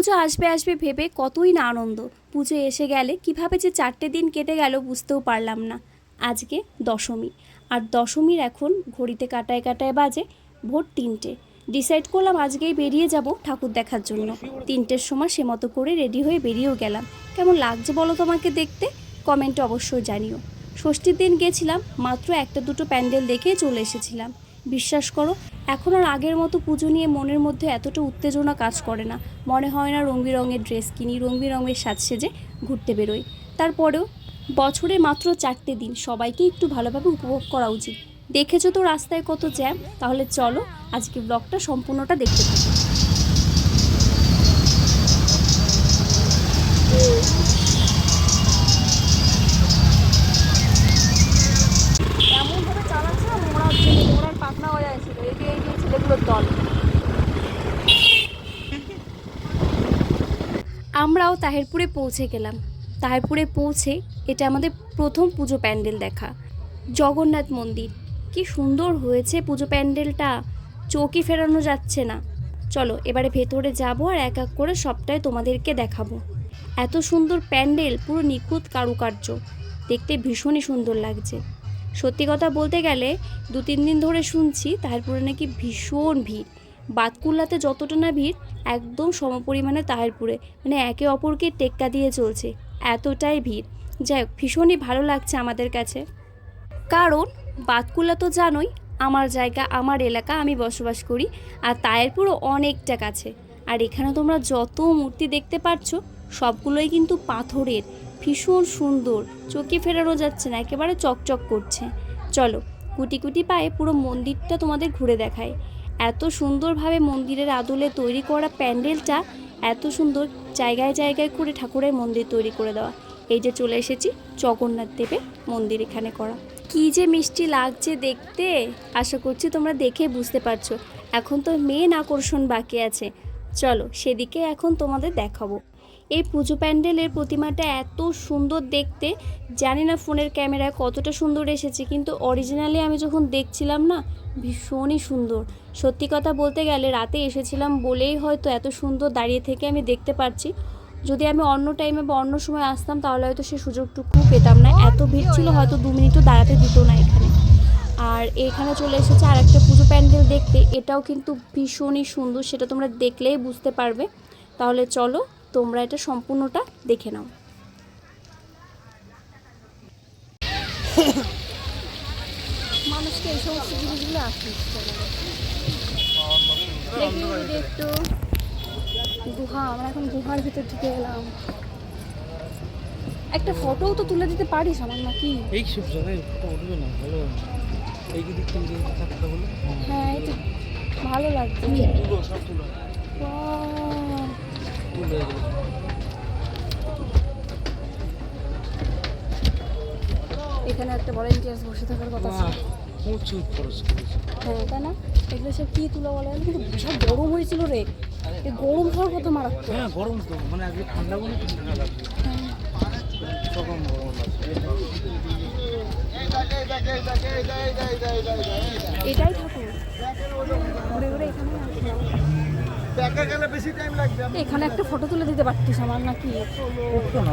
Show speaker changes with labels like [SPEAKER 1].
[SPEAKER 1] পুজো আসবে আসবে ভেবে কতই না আনন্দ। পুজো এসে গেলে কীভাবে যে চারটে দিন কেটে গেল বুঝতেও পারলাম না। আজকে দশমী। আর দশমীর এখন ঘড়িতে কাটায় কাটায় বাজে ভোর তিনটে। ডিসাইড করলাম আজকেই বেরিয়ে যাব ঠাকুর দেখার জন্য। তিনটের সময় সে মতো করে রেডি হয়ে বেরিয়েও গেলাম। কেমন লাগছে বলো তোমাকে দেখতে? কমেন্টে অবশ্যই জানিও। ষষ্ঠীর দিন গেছিলাম, মাত্র একটা দুটো প্যান্ডেল দেখে চলে এসেছিলাম। বিশ্বাস করো, এখন আর আগের মতো পুজো নিয়ে মনের মধ্যে এতটা উত্তেজনা কাজ করে না। মনে হয় না রঙ বেরঙের ড্রেস কিনি রং রঙের সাজ সেজে ঘুরতে বেরোই। তারপরেও বছরে মাত্র চারটে দিন, সবাইকে একটু ভালোভাবে উপভোগ করা উচিত। দেখেছ তো রাস্তায় কত জ্যাম? তাহলে চলো আজকে ব্লগটা সম্পূর্ণটা দেখতে থাকি। আমরাও তাহেরপুরে পৌঁছে গেলাম। তাহেরপুরে পৌঁছে এটা আমাদের প্রথম পুজো প্যান্ডেল দেখা। জগন্নাথ মন্দির। কি সুন্দর হয়েছে পুজো প্যান্ডেলটা। চৌকি ফেরানো যাচ্ছে না। চলো, এবারে ভেতরে যাব আর এক এক করে সবটাই তোমাদেরকে দেখাবো। এত সুন্দর প্যান্ডেল, পুরো নিখুঁত কারুকার্য। দেখতে ভীষণই সুন্দর লাগছে। সত্যি কথা বলতে গেলে দু তিন দিন ধরে শুনছি তাহেরপুরে নাকি ভীষণ ভিড়। বাতকুল্লাতে যতটা না ভিড়, একদম সমপরিমাণে তাহেরপুরে। মানে একে অপরকে টেক্কা দিয়ে চলছে। এতটাই ভিড়। যাই হোক, ভীষণই ভালো লাগছে আমাদের কাছে। কারণ বাতকুল্লা তো জানোই, আমার জায়গা, আমার এলাকা, আমি বসবাস করি। আর তায়েরপুরও অনেকটা কাছে। আর এখানে তোমরা যত মূর্তি দেখতে পাচ্ছ সবগুলোই কিন্তু পাথরের। ভীষণ সুন্দর। চোখে ফেরানো যাচ্ছে না, একেবারে চকচক করছে। চলো, কুটি কুটি পায়ে পুরো মন্দিরটা তোমাদের ঘুরে দেখায় এত সুন্দরভাবে মন্দিরের আদলে তৈরি করা প্যান্ডেলটা, এত সুন্দর জায়গায় জায়গায় করে ঠাকুরের মন্দির তৈরি করে দেওয়া। এই যে চলে এসেছি জগন্নাথ দেবের মন্দির এখানে করা। কি যে মিষ্টি লাগছে দেখতে, আশা করছি তোমরা দেখে বুঝতে পারছ। এখন তো মেন আকর্ষণ বাকি আছে। চলো সেদিকে এখন তোমাদের দেখাবো। এই পুজো প্যান্ডেলের প্রতিমাটা এত সুন্দর দেখতে। জানি না ফোনের ক্যামেরায় কতটা সুন্দর এসেছে, কিন্তু অরিজিনালি আমি যখন দেখছিলাম না, ভীষণই সুন্দর। সত্যি কথা বলতে গেলে রাতে এসেছিলাম বলেই হয়তো এত সুন্দর দাঁড়িয়ে থেকে আমি দেখতে পারছি। যদি আমি অন্য টাইমে বা অন্য সময় আসতাম, তাহলে হয়তো সে সুযোগটুকু পেতাম না। এত ভিড় ছিল, হয়তো দু মিনিটও দাঁড়াতে দিত না এখানে। আর এখানে চলে এসেছে আর একটা পুজো প্যান্ডেল দেখতে। এটাও কিন্তু ভীষণই সুন্দর, সেটা তোমরা দেখলেই বুঝতে পারবে। তাহলে চলো তোমরা এটা সম্পূর্ণটা দেখে নাও। মানুষকে এই সমস্ত জিনিসগুলো আসতে একটু গুহা আমরা এখন গুহার ভিতর ঢুকে গেলাম। একটা ফটোও তো তুলে দিতে পারিস আমার নাকি?
[SPEAKER 2] এই সব জায়গায় ফটো উঠবে না ভালো এই দিক থেকে থাকতে বলে।
[SPEAKER 1] হ্যাঁ এই তো ভালো লাগছে।
[SPEAKER 2] সব তুলো।
[SPEAKER 1] এখানে একটা ভলেন্টিয়ার্স বসে থাকার কথা ছিল।
[SPEAKER 2] প্রচুর খরচ করেছে।
[SPEAKER 1] হ্যাঁ তাই না? এগুলো সব কি তুলো বলে কিন্তু বিশাল গরম হয়েছিল রে। এই গরম হওয়ার কত মারাত্মক।
[SPEAKER 2] হ্যাঁ গরম তো। মানে আজকে ঠান্ডা বলে ঠান্ডা লাগছে। গরম
[SPEAKER 1] এটাই ঠাকুর। ঘুরে ঘুরে এখানে। এখানে একটা ফটো তুলে দিতে পারতিস আমার নাকি?
[SPEAKER 2] না